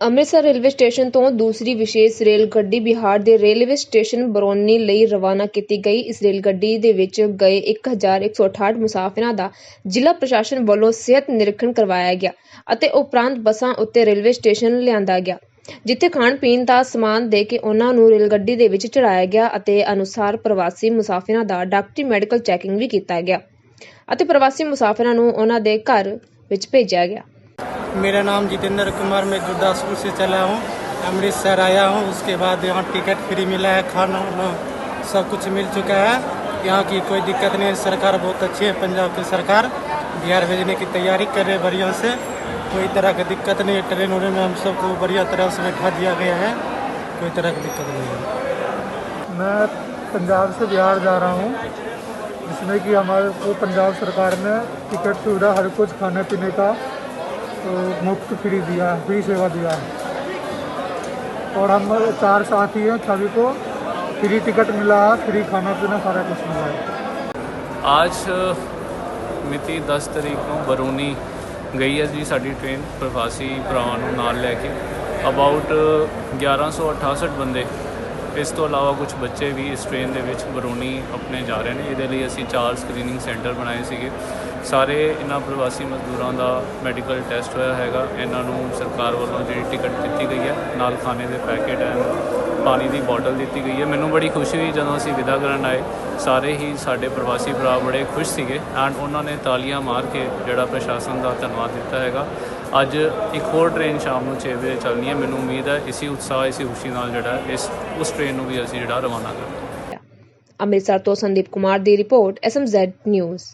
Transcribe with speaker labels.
Speaker 1: Amritsar railway station ਤੋਂ ਦੂਸਰੀ ਵਿਸ਼ੇਸ਼ ਰੇਲ ਗੱਡੀ ਬਿਹਾਰ ਦੇ ਰੇਲਵੇ ਸਟੇਸ਼ਨ ਬਰੌਨੀ ਲਈ ਰਵਾਨਾ ਕੀਤੀ ਗਈ। ਇਸ ਰੇਲ ਗੱਡੀ ਦੇ ਵਿੱਚ ਗਏ 1168 ਮੁਸਾਫਿਰਾਂ ਦਾ ਜ਼ਿਲ੍ਹਾ ਪ੍ਰਸ਼ਾਸਨ ਵੱਲੋਂ ਸਿਹਤ ਨਿਰੀਖਣ ਕਰਵਾਇਆ ਗਿਆ ਅਤੇ ਉਪਰੰਤ ਬੱਸਾਂ ਉੱਤੇ ਰੇਲਵੇ ਸਟੇਸ਼ਨ ਲਿਆਂਦਾ ਗਿਆ, ਜਿੱਥੇ ਖਾਣ ਪੀਣ ਦਾ ਸਮਾਨ ਦੇ ਕੇ ਉਹਨਾਂ ਨੂੰ ਰੇਲ ਗੱਡੀ ਦੇ ਵਿੱਚ ਚੜਾਇਆ ਗਿਆ ਅਤੇ ਅਨੁਸਾਰ ਪ੍ਰਵਾਸੀ ਮੁਸਾਫਿਰਾਂ ਦਾ ਡਾਕਟਰੀ ਮੈਡੀਕਲ ਚੈਕਿੰਗ ਵੀ ਕੀਤਾ ਗਿਆ ਅਤੇ ਪ੍ਰਵਾਸੀ ਮੁਸਾਫਿਰਾਂ ਨੂੰ ਉਹਨਾਂ ਦੇ ਘਰ ਵਿੱਚ ਭੇਜਿਆ ਗਿਆ।
Speaker 2: मेरा नाम जितेंद्र कुमार, मैं गुरदासपुर से चला हूँ, अमृतसर आया हूँ। उसके बाद यहाँ टिकट फ्री मिला है, खाना वाना सब कुछ मिल चुका है। यहाँ की कोई दिक्कत नहीं है, सरकार बहुत अच्छी है, पंजाब की सरकार। बिहार भेजने की तैयारी कर रहे बढ़िया से, कोई तरह की दिक्कत नहीं है। ट्रेन व्रेन में हम सबको बढ़िया तरह से बैठा दिया गया है, कोई तरह की दिक्कत नहीं है।
Speaker 3: मैं पंजाब से बिहार जा रहा हूँ, जिसमें कि हमारे को पंजाब सरकार ने टिकट सुविधा, हर कुछ खाने पीने का मुफ्त फ्री दिया है फ्री सेवा दिया है और हम चार साथी हैं सभी को फ्री टिकट मिला है फ्री ਖਾਣਾ ਪੀਣਾ ਸਾਰਾ ਕੁਝ ਮਿਲਾ ਹੈ
Speaker 4: ਅੱਜ ਮਿਤੀ 10 ਤਰੀਕ ਨੂੰ ਬਰੂਨੀ ਗਈ ਹੈ ਜੀ ਸਾਡੀ ਟ੍ਰੇਨ ਪ੍ਰਵਾਸੀ ਭਰਾਵਾਂ ਨੂੰ ਨਾਲ ਲੈ ਕੇ ਅਬਾਊਟ 1168 ਬੰਦੇ ਇਸ ਤੋਂ ਇਲਾਵਾ ਕੁਝ ਬੱਚੇ ਵੀ ਇਸ ਟ੍ਰੇਨ ਦੇ ਵਿੱਚ ਬਰੂਨੀ ਆਪਣੇ ਜਾ ਰਹੇ ਨੇ। ਇਹਦੇ ਲਈ ਅਸੀਂ ਚਾਰ ਸਕਰੀਨਿੰਗ ਸੈਂਟਰ ਬਣਾਏ ਸੀਗੇ। ਸਾਰੇ ਇਹਨਾਂ ਪ੍ਰਵਾਸੀ ਮਜ਼ਦੂਰਾਂ ਦਾ ਮੈਡੀਕਲ ਟੈਸਟ ਹੋਇਆ ਹੈਗਾ। ਇਹਨਾਂ ਨੂੰ ਸਰਕਾਰ ਵੱਲੋਂ ਜਿਹੜੀ ਟਿਕਟ ਦਿੱਤੀ ਗਈ ਹੈ, ਨਾਲ ਖਾਣੇ ਦੇ ਪੈਕੇਟ ਹੈ, ਪਾਣੀ ਦੀ ਬੋਟਲ ਦਿੱਤੀ ਗਈ ਹੈ। ਮੈਨੂੰ ਬੜੀ ਖੁਸ਼ੀ ਹੋਈ ਜਦੋਂ ਅਸੀਂ ਵਿਦਾ ਕਰਨ ਆਏ। ਸਾਰੇ ਹੀ ਸਾਡੇ ਪ੍ਰਵਾਸੀ ਭਰਾ ਬੜੇ ਖੁਸ਼ ਸੀਗੇ। ਐਂਡ ਉਹਨਾਂ ਨੇ ਤਾਲੀਆਂ ਮਾਰ ਕੇ ਜਿਹੜਾ ਪ੍ਰਸ਼ਾਸਨ ਦਾ ਧੰਨਵਾਦ ਦਿੱਤਾ ਹੈਗਾ। ਅੱਜ ਇੱਕ ਹੋਰ ਟ੍ਰੇਨ ਸ਼ਾਮ ਨੂੰ 6 ਵਜੇ ਚੱਲਣੀ ਹੈ। ਮੈਨੂੰ ਉਮੀਦ ਹੈ ਇਸੇ ਉਤਸ਼ਾਹ, ਇਸੇ ਖੁਸ਼ੀ ਨਾਲ ਜਿਹੜਾ ਇਸ, ਉਸ ਟ੍ਰੇਨ ਨੂੰ ਵੀ ਅਸੀਂ ਜਿਹੜਾ ਰਵਾਨਾ ਕਰਾਂਗੇ
Speaker 1: ਅੰਮ੍ਰਿਤਸਰ ਤੋਂ ਸੰਦੀਪ ਕੁਮਾਰ ਦੀ ਰਿਪੋਰਟ ਐਸਐਮਜ਼ੈਡ ਨਿਊਜ਼